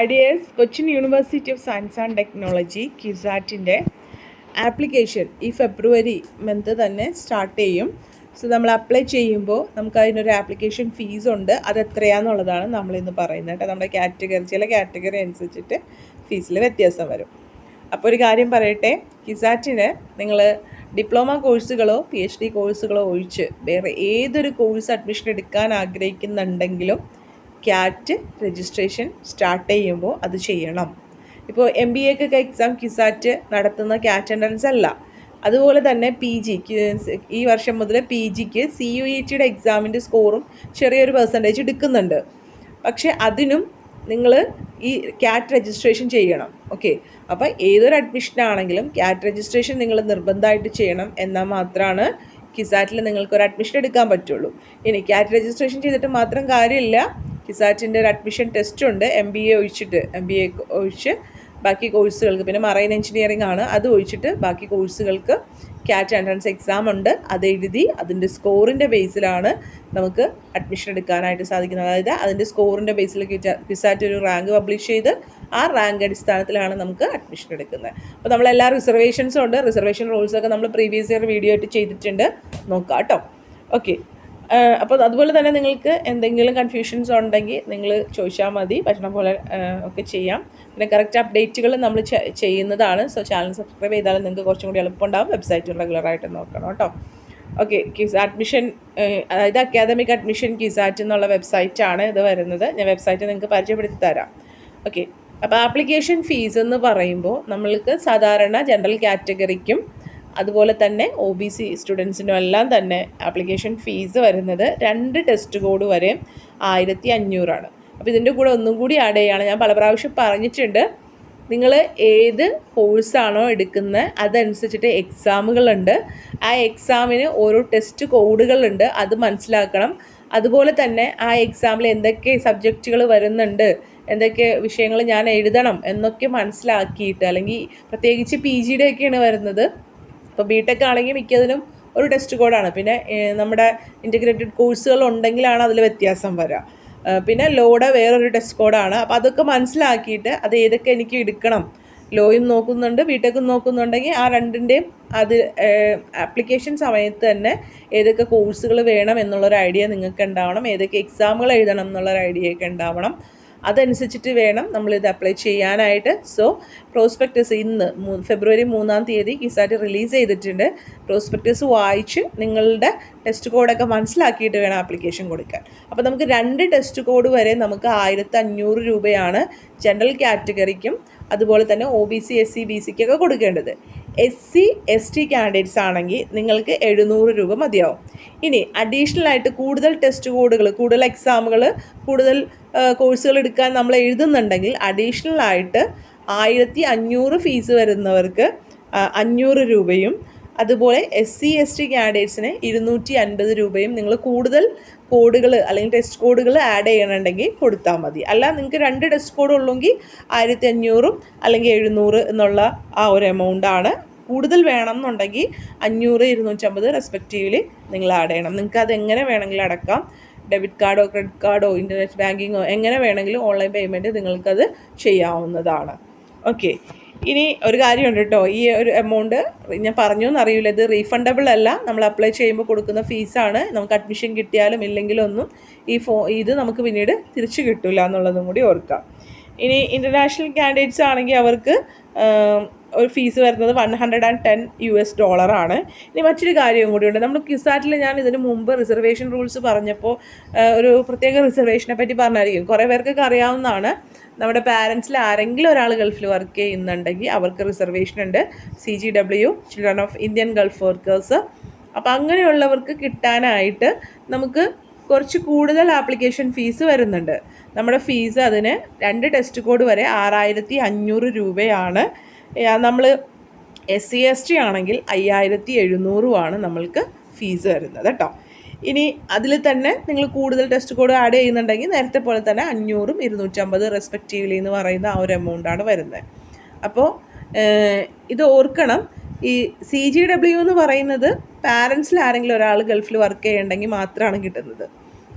Ideas Cochin university of science and technology കിസാറ്റിന്റെ application ഈ February month തന്നെ start ചെയ്യും. So നമ്മൾ അപ്ലൈ ചെയ്യുമ്പോൾ നമുക്ക് അതിനൊരു ആപ്ലിക്കേഷൻ ഫീസ് ഉണ്ട്. അത് എത്രയാണെന്നുള്ളതാണ് നമ്മളിന്ന് പറയുന്നത് കേട്ടോ. നമ്മുടെ കാറ്റഗറി ചില കാറ്റഗറി അനുസരിച്ചിട്ട് ഫീസിൽ വ്യത്യാസം വരും. അപ്പോൾ ഒരു കാര്യം പറയട്ടെ. കിസാറ്റിന് നിങ്ങൾ ഡിപ്ലോമ കോഴ്സുകളോ പി എച്ച് ഡി കോഴ്സുകളോ ഒഴിച്ച് വേറെ ഏതൊരു കോഴ്സ് അഡ്മിഷൻ എടുക്കാൻ ആഗ്രഹിക്കുന്നുണ്ടെങ്കിലും ക്യാറ്റ് രജിസ്ട്രേഷൻ സ്റ്റാർട്ട് ചെയ്യുമ്പോൾ അത് ചെയ്യണം. ഇപ്പോൾ എം ബി എക്കൊക്കെ എക്സാം കിസാറ്റ് നടത്തുന്ന ക്യാറ്റ് എൻട്രൻസ് അല്ല. അതുപോലെ തന്നെ പി ജിക്ക് ഈ വർഷം മുതൽ പി ജിക്ക് സി യു ഇ ടിയുടെ എക്സാമിന്റെ സ്കോറും ചെറിയൊരു പെർസെന്റേജ് എടുക്കുന്നുണ്ട്. പക്ഷേ അതിനും നിങ്ങൾ ഈ ക്യാറ്റ് രജിസ്ട്രേഷൻ ചെയ്യണം. ഓക്കെ അപ്പോൾ ഏതൊരു അഡ്മിഷനാണെങ്കിലും ക്യാറ്റ് രജിസ്ട്രേഷൻ നിങ്ങൾ നിർബന്ധമായിട്ട് ചെയ്യണം എന്നാൽ മാത്രമാണ് കിസാറ്റിൽ നിങ്ങൾക്ക് ഒരു അഡ്മിഷൻ എടുക്കാൻ പറ്റുള്ളൂ. ഇനി ക്യാറ്റ് രജിസ്ട്രേഷൻ ചെയ്തിട്ട് മാത്രം കാര്യമില്ല. കിസാറ്റിന്റെ ഒരു അഡ്മിഷൻ ടെസ്റ്റ് ഉണ്ട്. എം ബി എ ഒഴിച്ചിട്ട് എം ബി എ ഒഴിച്ച് ബാക്കി കോഴ്സുകൾക്ക്. പിന്നെ മറൈൻ എഞ്ചിനീയറിംഗ് ആണ്. അത് ഒഴിച്ചിട്ട് ബാക്കി കോഴ്സുകൾക്ക് ക്യാറ്റ് എൻട്രൻസ് എക്സാം ഉണ്ട്. അത് എഴുതി അതിന്റെ സ്കോറിന്റെ ബേസിലാണ് നമുക്ക് അഡ്മിഷൻ എടുക്കാനായിട്ട് സാധിക്കുന്നത്. അതായത് അതിന്റെ സ്കോറിന്റെ ബേസിൽ ക്വിസാറ്റ് ഒരു റാങ്ക് പബ്ലിഷ് ചെയ്ത് ആ റാങ്ക് അടിസ്ഥാനത്തിലാണ് നമുക്ക് അഡ്മിഷൻ എടുക്കുന്നത്. അപ്പോൾ നമ്മളെല്ലാ റിസർവേഷൻസും ഉണ്ട്. റിസർവേഷൻ റൂൾസൊക്കെ നമ്മൾ പ്രീവിയസ് ഇയർ വീഡിയോ ആയിട്ട് ചെയ്തിട്ടുണ്ട്. നോക്കാം കേട്ടോ ഓക്കെ. അപ്പോൾ അതുപോലെ തന്നെ നിങ്ങൾക്ക് എന്തെങ്കിലും കൺഫ്യൂഷൻസ് ഉണ്ടെങ്കിൽ നിങ്ങൾ ചോദിച്ചാൽ മതി. പറ്റണ പോലെ ഒക്കെ ചെയ്യാം. പിന്നെ കറക്റ്റ് അപ്ഡേറ്റുകൾ നമ്മൾ ചെയ്യുന്നതാണ്. സോ ചാനൽ സബ്സ്ക്രൈബ് ചെയ്താലും നിങ്ങൾക്ക് കുറച്ചും കൂടി എളുപ്പമുണ്ടാകും വെബ്സൈറ്റ് റെഗുലറായിട്ട് നോക്കണം കേട്ടോ. ഓക്കെ കിസ് അഡ്മിഷൻ അതായത് അക്കാദമിക് അഡ്മിഷൻ കിസാറ്റ് എന്നുള്ള വെബ്സൈറ്റാണ് ഇത് വരുന്നത്. ഞാൻ വെബ്സൈറ്റ് നിങ്ങൾക്ക് പരിചയപ്പെടുത്തി തരാം. ഓക്കെ അപ്പോൾ ആപ്ലിക്കേഷൻ ഫീസ് എന്ന് പറയുമ്പോൾ നമ്മൾക്ക് സാധാരണ ജനറൽ കാറ്റഗറിക്കും അതുപോലെ തന്നെ ഒ ബി സി സ്റ്റുഡൻസിനും എല്ലാം തന്നെ ആപ്ലിക്കേഷൻ ഫീസ് വരുന്നത് രണ്ട് ടെസ്റ്റ് കോഡ് വരെ ആയിരത്തി അഞ്ഞൂറാണ് അപ്പോൾ ഇതിന്റെ കൂടെ ഒന്നും കൂടി ആഡ് ചെയ്യുകയാണ് ഞാൻ പല പ്രാവശ്യം പറഞ്ഞിട്ടുണ്ട്. നിങ്ങൾ ഏത് കോഴ്സാണോ എടുക്കുന്നത് അതനുസരിച്ചിട്ട് എക്സാമുകളുണ്ട് ആ എക്സാമിന് ഓരോ ടെസ്റ്റ് കോഡുകളുണ്ട് അത് മനസ്സിലാക്കണം. അതുപോലെ തന്നെ ആ എക്സാമിൽ എന്തൊക്കെ സബ്ജക്റ്റുകൾ വരുന്നുണ്ട് എന്തൊക്കെ വിഷയങ്ങൾ ഞാൻ എഴുതണം എന്നൊക്കെ മനസ്സിലാക്കിയിട്ട് അല്ലെങ്കിൽ പ്രത്യേകിച്ച് പി ജിയുടെയൊക്കെയാണ് വരുന്നത്. ഇപ്പോൾ ബി ടെക് ആണെങ്കിൽ മിക്കതിനും ഒരു ടെസ്റ്റ് കോഡാണ് പിന്നെ നമ്മുടെ ഇന്റഗ്രേറ്റഡ് കോഴ്സുകൾ ഉണ്ടെങ്കിലാണ് അതിൽ വ്യത്യാസം വരിക പിന്നെ ലോയുടെ വേറൊരു ടെസ്റ്റ് കോഡാണ് അപ്പോൾ അതൊക്കെ മനസ്സിലാക്കിയിട്ട് അത് ഏതൊക്കെ എനിക്ക് എടുക്കണം. ലോയും നോക്കുന്നുണ്ട് ബിടെക്കും നോക്കുന്നുണ്ടെങ്കിൽ ആ രണ്ടിന്റെയും അത് ആപ്ലിക്കേഷൻ സമയത്ത് തന്നെ ഏതൊക്കെ കോഴ്സുകൾ വേണം എന്നുള്ളൊരു ഐഡിയ നിങ്ങൾക്ക് ഉണ്ടാവണം ഏതൊക്കെ എക്സാമുകൾ എഴുതണം എന്നുള്ളൊരു ഐഡിയ ഒക്കെ ഉണ്ടാവണം. അതനുസരിച്ചിട്ട് വേണം നമ്മൾ ഇത് അപ്ലൈ ചെയ്യാനായിട്ട്. സോ പ്രോസ്പെക്ടസ് ഇന്ന് ഫെബ്രുവരി മൂന്നാം തീയതി കിസാറ്റ് റിലീസ് ചെയ്തിട്ടുണ്ട്. പ്രോസ്പെക്ടസ് വായിച്ച് നിങ്ങളുടെ ടെസ്റ്റ് കോഡൊക്കെ മനസ്സിലാക്കിയിട്ട് വേണം ആപ്ലിക്കേഷൻ കൊടുക്കാൻ. അപ്പോൾ നമുക്ക് രണ്ട് ടെസ്റ്റ് കോഡ് വരെ നമുക്ക് ആയിരത്തി അഞ്ഞൂറ് രൂപയാണ് ജനറൽ കാറ്റഗറിക്കും അതുപോലെ തന്നെ O B C S C B സിക്കൊക്കെ കൊടുക്കേണ്ടത്. S C S T candidates ആണെങ്കിൽ നിങ്ങൾക്ക് എഴുന്നൂറ് രൂപ മതിയാവും. ഇനി അഡീഷണൽ ആയിട്ട് കൂടുതൽ ടെസ്റ്റ് കോഡുകൾ കൂടുതൽ എക്സാമുകൾ കൂടുതൽ കോഴ്സുകൾ എടുക്കാൻ നമ്മൾ എഴുതുന്നുണ്ടെങ്കിൽ അഡീഷണൽ ആയിട്ട് ആയിരത്തി അഞ്ഞൂറ് ഫീസ് വരുന്നവർക്ക് അഞ്ഞൂറ് രൂപയും അതുപോലെ എസ് സി എസ് ടി കാൻഡിഡേറ്റ്സിന് ഇരുന്നൂറ്റി അൻപത് രൂപയും നിങ്ങൾ കൂടുതൽ കോഡുകൾ അല്ലെങ്കിൽ ടെസ്റ്റ് കോഡുകൾ ആഡ് ചെയ്യണമെങ്കിൽ കൊടുത്താൽ മതി. അല്ല നിങ്ങൾക്ക് രണ്ട് ടെസ്റ്റ് കോഡ് ഉള്ളെങ്കിൽ ആയിരത്തി അഞ്ഞൂറും അല്ലെങ്കിൽ എഴുന്നൂറ് എന്നുള്ള ആ ഒരു എമൗണ്ടാണ് കൂടുതൽ വേണം എന്നുണ്ടെങ്കിൽ അഞ്ഞൂറ് ഇരുന്നൂറ്റമ്പത് റെസ്പെക്റ്റീവ്ലി നിങ്ങൾ ആഡ് ചെയ്യണം. നിങ്ങൾക്ക് അത് എങ്ങനെ വേണമെങ്കിലും അടക്കാം. ഡെബിറ്റ് കാർഡോ ക്രെഡിറ്റ് കാർഡോ ഇന്റർനെറ്റ് ബാങ്കിങ്ങോ എങ്ങനെ വേണമെങ്കിലും ഓൺലൈൻ പേയ്മെന്റ് നിങ്ങൾക്കത് ചെയ്യാവുന്നതാണ്. ഓക്കെ ഇനി ഒരു കാര്യമുണ്ട് കേട്ടോ. ഈ ഒരു എമൗണ്ട് ഞാൻ പറഞ്ഞു എന്നറിയില്ല ഇത് റീഫണ്ടബിൾ അല്ല. നമ്മൾ അപ്ലൈ ചെയ്യുമ്പോൾ കൊടുക്കുന്ന ഫീസാണ് നമുക്ക് അഡ്മിഷൻ കിട്ടിയാലും ഇല്ലെങ്കിലും ഒന്നും ഈ ഫോ ഇത് നമുക്ക് പിന്നീട് തിരിച്ചു കിട്ടില്ല എന്നുള്ളതും കൂടി ഓർക്കാം. ഇനി ഇന്റർനാഷണൽ കാൻഡിഡേറ്റ്സ് ആണെങ്കിൽ അവർക്ക് ഒരു ഫീസ് വരുന്നത് one hundred and ten US S ഡോളറാണ് ഇനി മറ്റൊരു കാര്യവും കൂടിയുണ്ട് നമ്മൾ കിസാറ്റിൽ ഞാൻ ഇതിന് മുമ്പ് റിസർവേഷൻ റൂൾസ് പറഞ്ഞപ്പോൾ ഒരു പ്രത്യേക റിസർവേഷനെ പറ്റി പറഞ്ഞായിരിക്കും. കുറേ പേർക്കൊക്കെ അറിയാവുന്നതാണ്. നമ്മുടെ പാരൻസിൽ ആരെങ്കിലും ഒരാൾ ഗൾഫിൽ വർക്ക് ചെയ്യുന്നുണ്ടെങ്കിൽ അവർക്ക് റിസർവേഷൻ ഉണ്ട്. C G W children of Indian gulf workers അപ്പോൾ അങ്ങനെയുള്ളവർക്ക് കിട്ടാനായിട്ട് നമുക്ക് കുറച്ച് കൂടുതൽ ആപ്ലിക്കേഷൻ ഫീസ് വരുന്നുണ്ട്. നമ്മുടെ ഫീസ് അതിന് രണ്ട് ടെസ്റ്റ് കോഡ് വരെ ആറായിരത്തി അഞ്ഞൂറ് രൂപയാണ്. നമ്മൾ എസ് സി എസ് ടി ആണെങ്കിൽ അയ്യായിരത്തി എഴുന്നൂറുമാണ് നമ്മൾക്ക് ഫീസ് വരുന്നത് കേട്ടോ ഇനി അതിൽ തന്നെ നിങ്ങൾ കൂടുതൽ ടെസ്റ്റ് കോഡ് ആഡ് ചെയ്യുന്നുണ്ടെങ്കിൽ നേരത്തെ പോലെ തന്നെ അഞ്ഞൂറും ഇരുന്നൂറ്റമ്പത് റെസ്പെക്റ്റീവ്ലി എന്ന് പറയുന്ന ആ ഒരു എമൗണ്ടാണ് വരുന്നത്. അപ്പോൾ ഇത് ഓർക്കണം. ഈ സി ജി ഡബ്ല്യു എന്ന് പറയുന്നത് പാരൻസിൽ ആരെങ്കിലും ഒരാൾ ഗൾഫിൽ വർക്ക് ചെയ്യുന്നുണ്ടെങ്കിൽ മാത്രമാണ് കിട്ടുന്നത്.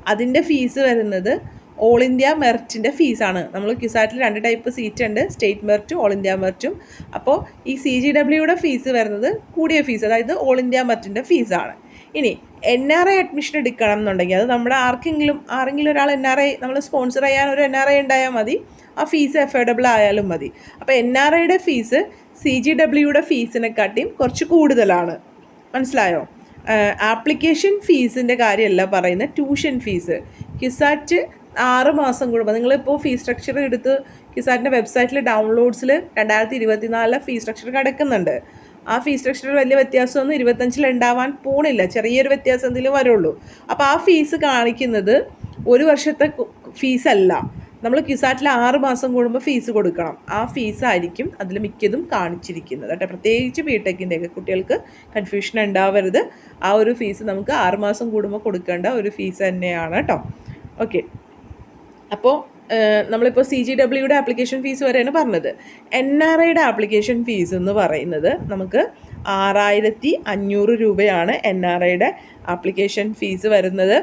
അതിന്റെ ഫീസ് വരുന്നത് ഓൾ ഇന്ത്യ മെറിറ്റിന്റെ ഫീസാണ് നമ്മൾ ക്യുസാറ്റിൽ രണ്ട് ടൈപ്പ് സീറ്റ് ഉണ്ട്. സ്റ്റേറ്റ് മെറിറ്റും ഓൾ ഇന്ത്യ മെറിറ്റും അപ്പോൾ ഈ സി ജി ഡബ്ല്യൂയുടെ ഫീസ് വരുന്നത് കൂടിയ ഫീസ് അതായത് ഓൾ ഇന്ത്യ മെറിറ്റിന്റെ ഫീസാണ് ഇനി എൻ ആർ ഐ അഡ്മിഷൻ എടുക്കണം എന്നുണ്ടെങ്കിൽ അത് നമ്മുടെ ആർക്കെങ്കിലും ആരെങ്കിലും ഒരാൾ എൻ ആർ ഐ നമ്മൾ സ്പോൺസർ ചെയ്യാൻ ഒരു എൻ ആർ ഐ ഉണ്ടായാൽ മതി. ആ ഫീസ് അഫോർഡബിൾ ആയാലും മതി. അപ്പോൾ എൻ ആർ ഐയുടെ ഫീസ് സി ജി ഡബ്ല്യൂയുടെ ഫീസിനെക്കാട്ടിയും കുറച്ച് കൂടുതലാണ്. മനസ്സിലായോ? ആപ്ലിക്കേഷൻ ഫീസിന്റെ കാര്യമല്ല പറയുന്നത് ട്യൂഷൻ ഫീസ് കിസാറ്റ് ആറ് മാസം കൂടുമ്പോൾ നിങ്ങളിപ്പോൾ ഫീ സ്ട്രക്ചർ എടുത്ത് കിസാറ്റിന്റെ വെബ്സൈറ്റിൽ ഡൗൺലോഡ്സിൽ രണ്ടായിരത്തി ഇരുപത്തി നാലിലെ ഫീ സ്ട്രക്ചർ കിടക്കുന്നുണ്ട്. ആ ഫീ സ്ട്രക്ചറിൽ വലിയ വ്യത്യാസമൊന്നും ഇരുപത്തഞ്ചിൽ ഉണ്ടാവാൻ പോണില്ല. ചെറിയൊരു വ്യത്യാസം എന്തെങ്കിലും വരുള്ളൂ. അപ്പോൾ ആ ഫീസ് കാണിക്കുന്നത് ഒരു വർഷത്തെ ഫീസല്ല നമ്മൾ കിസാറ്റിൽ ആറ് മാസം കൂടുമ്പോൾ ഫീസ് കൊടുക്കണം. ആ ഫീസായിരിക്കും അതിൽ മിക്കതും കാണിച്ചിരിക്കുന്നത് കേട്ടോ. പ്രത്യേകിച്ച് ബി ടെക്കിന്റെയൊക്കെ കുട്ടികൾക്ക് കൺഫ്യൂഷൻ ഉണ്ടാവരുത്. ആ ഒരു ഫീസ് നമുക്ക് ആറ് മാസം കൂടുമ്പോൾ കൊടുക്കേണ്ട ഒരു ഫീസ് തന്നെയാണ് കേട്ടോ. ഓക്കെ അപ്പോൾ നമ്മളിപ്പോൾ സി ജി ഡബ്ല്യുടെ ആപ്ലിക്കേഷൻ ഫീസ് വരെയാണ് പറഞ്ഞത്. എൻ ആർ ഐയുടെ ആപ്ലിക്കേഷൻ ഫീസ് എന്ന് പറയുന്നത് നമുക്ക് ആറായിരത്തി അഞ്ഞൂറ് രൂപയാണ് എൻ ആർ ഐയുടെ ആപ്ലിക്കേഷൻ ഫീസ് വരുന്നത്.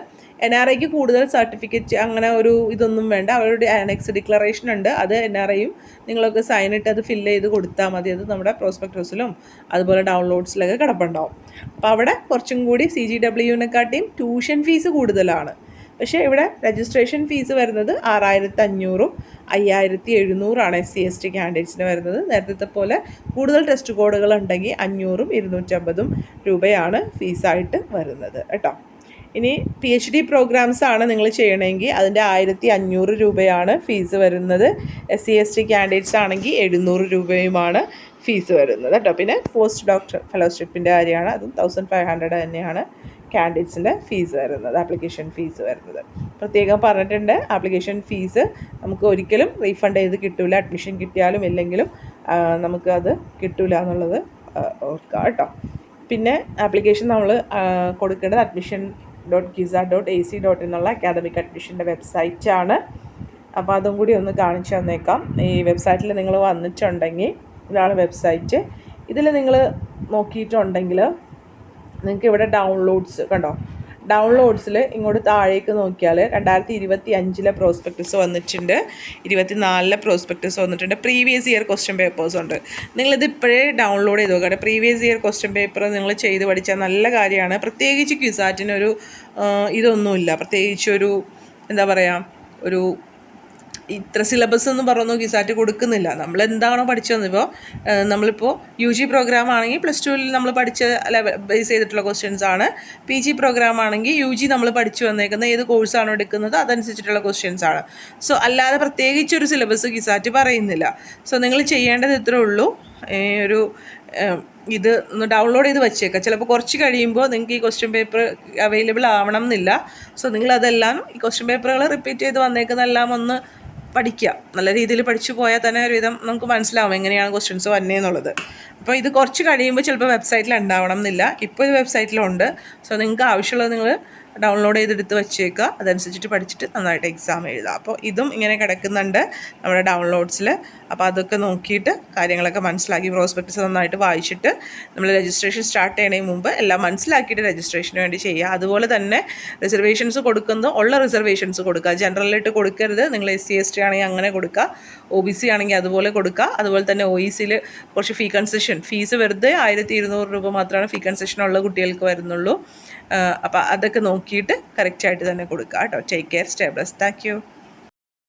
എൻ ആർ ഐക്ക് കൂടുതൽ സർട്ടിഫിക്കറ്റ് അങ്ങനെ ഒരു ഇതൊന്നും വേണ്ട. അവരുടെ ആനക്സ് ഡിക്ലറേഷൻ ഉണ്ട്. അത് എൻ ആർ ഐയും നിങ്ങളൊക്കെ സൈൻ ഇട്ട് അത് ഫില്ല് ചെയ്ത് കൊടുത്താൽ മതി. അത് നമ്മുടെ പ്രോസ്പെക്ടസിലും അതുപോലെ ഡൗൺലോഡ്സിലൊക്കെ കിടപ്പുണ്ടാവും. അപ്പോൾ അവിടെ കുറച്ചും കൂടി സി ജി ഡബ്ല്യുവിനെക്കാട്ടിയും ട്യൂഷൻ ഫീസ് കൂടുതലാണ്. പക്ഷേ ഇവിടെ രജിസ്ട്രേഷൻ ഫീസ് വരുന്നത് ആറായിരത്തി അഞ്ഞൂറും അയ്യായിരത്തി എഴുന്നൂറാണ് എസ് സി എസ് ടി ക്യാൻഡിഡേറ്റ്സിന് വരുന്നത്. നേരത്തെ പോലെ കൂടുതൽ ടെസ്റ്റ് കോഡുകൾ ഉണ്ടെങ്കിൽ അഞ്ഞൂറും ഇരുന്നൂറ്റമ്പതും രൂപയാണ് ഫീസായിട്ട് വരുന്നത് കേട്ടോ. ഇനി പി എച്ച് ഡി പ്രോഗ്രാംസ് ആണ് നിങ്ങൾ ചെയ്യണമെങ്കിൽ അതിന്റെ ആയിരത്തി അഞ്ഞൂറ് രൂപയാണ് ഫീസ് വരുന്നത്. S C S T candidates ആണെങ്കിൽ എഴുന്നൂറ് രൂപയുമാണ് ഫീസ് വരുന്നത് കേട്ടോ. പിന്നെ പോസ്റ്റ് ഡോക്ടർ ഫെലോഷിപ്പിന്റെ കാര്യമാണ്. അതും തൗസൻഡ് ഫൈവ് ഹൺഡ്രഡ് തന്നെയാണ് കാൻഡിഡേറ്റ്സിന്റെ ഫീസ് വരുന്നത് ആപ്ലിക്കേഷൻ ഫീസ് വരുന്നത്. പ്രത്യേകം പറഞ്ഞിട്ടുണ്ട് ആപ്ലിക്കേഷൻ ഫീസ് നമുക്ക് ഒരിക്കലും റീഫണ്ട് ചെയ്ത് കിട്ടില്ല അഡ്മിഷൻ കിട്ടിയാലും ഇല്ലെങ്കിലും നമുക്ക് അത് കിട്ടില്ല എന്നുള്ളത് ഓർക്കുക കേട്ടോ. പിന്നെ ആപ്ലിക്കേഷൻ നമ്മൾ കൊടുക്കേണ്ടത് അഡ്മിഷൻ ഡോട്ട് ഗിസ ഡോട്ട് എ സി ഡോട്ട് എന്നുള്ള അക്കാദമിക് അഡ്മിഷന്റെ വെബ്സൈറ്റാണ് അപ്പോൾ അതും കൂടി ഒന്ന് കാണിച്ചു തന്നേക്കാം. ഈ വെബ്സൈറ്റിൽ നിങ്ങൾ വന്നിട്ടുണ്ടെങ്കിൽ ഇതാണ് വെബ്സൈറ്റ് ഇതിൽ നിങ്ങൾ നോക്കിയിട്ടുണ്ടെങ്കിൽ നിങ്ങൾക്ക് ഇവിടെ ഡൗൺലോഡ്സ് കണ്ടോ? ഡൗൺലോഡ്സിൽ ഇങ്ങോട്ട് താഴേക്ക് നോക്കിയാൽ രണ്ടായിരത്തി ഇരുപത്തി അഞ്ചിലെ പ്രോസ്പെക്ടസ് വന്നിട്ടുണ്ട്. ഇരുപത്തി നാലിലെ പ്രോസ്പെക്ടസ് വന്നിട്ടുണ്ട്. പ്രീവിയസ് ഇയർ ക്വസ്റ്റ്യൻ പേപ്പേഴ്സ് ഉണ്ട്. നിങ്ങളിത് ഇപ്പോഴേ ഡൗൺലോഡ് ചെയ്ത് നോക്കുക പ്രീവിയസ് ഇയർ ക്വസ്റ്റ്യൻ പേപ്പർ നിങ്ങൾ ചെയ്ത് പഠിച്ചാൽ നല്ല കാര്യമാണ്. പ്രത്യേകിച്ച് ക്യുസാറ്റിനൊരു ഇതൊന്നുമില്ല. പ്രത്യേകിച്ച് ഒരു എന്താ പറയുക ഒരു ഇത്ര സിലബസ് എന്ന് പറഞ്ഞു കിസാറ്റ് കൊടുക്കുന്നില്ല. നമ്മൾ എന്താണോ പഠിച്ചു വന്നിപ്പോൾ നമ്മളിപ്പോൾ യു ജി പ്രോഗ്രാം ആണെങ്കിൽ പ്ലസ് ടുവിൽ നമ്മൾ പഠിച്ച ലെവൽ ബേസ് ചെയ്തിട്ടുള്ള ക്വസ്റ്റ്യൻസ് ആണ്. പി ജി പ്രോഗ്രാം ആണെങ്കിൽ യു ജി നമ്മൾ പഠിച്ചു വന്നേക്കുന്ന ഏത് കോഴ്സാണോ എടുക്കുന്നത് അതനുസരിച്ചിട്ടുള്ള ക്വസ്റ്റ്യൻസ് ആണ്. സോ അല്ലാതെ പ്രത്യേകിച്ച് ഒരു സിലബസ് കിസാറ്റ് പറയുന്നില്ല. സോ നിങ്ങൾ ചെയ്യേണ്ടത് ഇത്രേ ഉള്ളൂ. ഒരു ഇത് ഒന്ന് ഡൗൺലോഡ് ചെയ്ത് വെച്ചേക്കാം. ചിലപ്പോൾ കുറച്ച് കഴിയുമ്പോൾ നിങ്ങൾക്ക് ഈ ക്വസ്റ്റ്യൻ പേപ്പർ അവൈലബിൾ ആവണം എന്നില്ല. സോ നിങ്ങളതെല്ലാം ഈ ക്വസ്റ്റ്യൻ പേപ്പറുകൾ റിപ്പീറ്റ് ചെയ്ത് വന്നേക്കുന്നതെല്ലാം ഒന്ന് പഠിക്കുക. നല്ല രീതിയിൽ പഠിച്ചു പോയാൽ തന്നെ ഒരുവിധം നമുക്ക് മനസ്സിലാവും എങ്ങനെയാണ് ക്വസ്റ്റ്യൻസ് വന്നേന്നുള്ളത് അപ്പോൾ ഇത് കുറച്ച് കഴിയുമ്പോൾ ചിലപ്പോൾ വെബ്സൈറ്റിൽ ഉണ്ടാവണം എന്നില്ല. ഇപ്പോൾ ഇത് വെബ്സൈറ്റിലുണ്ട് സോ നിങ്ങൾക്ക് ആവശ്യമുള്ളത് നിങ്ങൾ ഡൗൺലോഡ് ചെയ്തെടുത്ത് വെച്ചേക്കുക. അതനുസരിച്ചിട്ട് പഠിച്ചിട്ട് നന്നായിട്ട് എക്സാം എഴുതാം. അപ്പോൾ ഇതും ഇങ്ങനെ കിടക്കുന്നുണ്ട് നമ്മുടെ ഡൗൺലോഡ്സിൽ അപ്പോൾ അതൊക്കെ നോക്കിയിട്ട് കാര്യങ്ങളൊക്കെ മനസ്സിലാക്കി പ്രോസ്പെക്ടസ് നന്നായിട്ട് വായിച്ചിട്ട് നമ്മൾ രജിസ്ട്രേഷൻ സ്റ്റാർട്ട് ചെയ്യണതിന് മുമ്പ് എല്ലാം മനസ്സിലാക്കിയിട്ട് രജിസ്ട്രേഷന് വേണ്ടി ചെയ്യുക. അതുപോലെ തന്നെ റിസർവേഷൻസ് കൊടുക്കുന്നത് ഉള്ള റിസർവേഷൻസ് കൊടുക്കുക. ജനറലായിട്ട് കൊടുക്കരുത്. നിങ്ങൾ എസ് സി എസ് ടി ആണെങ്കിൽ അങ്ങനെ കൊടുക്കുക. ഒ ബി സി ആണെങ്കിൽ അതുപോലെ കൊടുക്കുക. അതുപോലെ തന്നെ ഒ ഇ സിയിൽ കുറച്ച് ഫീ കൺസെഷൻ ഫീസ് വെറുതെ ആയിരത്തി ഇരുന്നൂറ് രൂപ മാത്രമാണ് ഫീ കൺസെഷൻ ഉള്ള കുട്ടികൾക്ക് വരുന്നുള്ളൂ. അപ്പോൾ അതൊക്കെ നോക്കിയിട്ട് കറക്റ്റായിട്ട് തന്നെ കൊടുക്കുക കേട്ടോ take care stay bless thank you